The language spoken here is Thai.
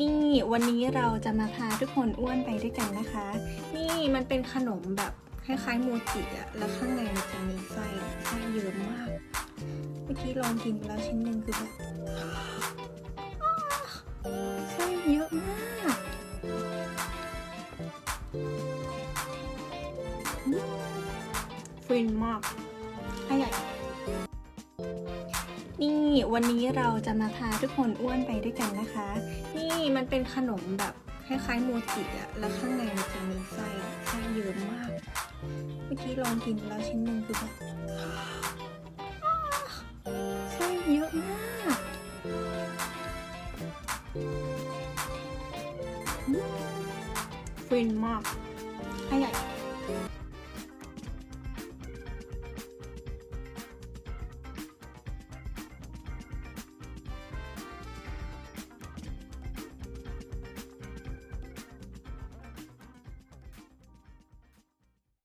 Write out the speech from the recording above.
นี่วันนี้เราจะมาพาทุกคนอ้วนไปด้วยกันนะคะ นี่มันเป็นขนมแบบคล้ายๆโมจิอะแล้วข้างในมันจะมีไส้ไส้เยอะมาก เมื่อกี้ลองกินแล้วชิ้นหนึ่งคือแบบไส้เยอะมากฟินมากอร่อย นี่วันนี้เราจะมาพาทุกคนอ้วนไปด้วยกันนะคะ นี่มันเป็นขนมแบบคล้ายๆโมจิอะแล้วข้างในมันจะมีไส้ไส้เยอะมาก เมื่อกี้ลองกินแล้วชิ้นหนึ่งคือแบบไส้เยอะมากฟินมากอร่อย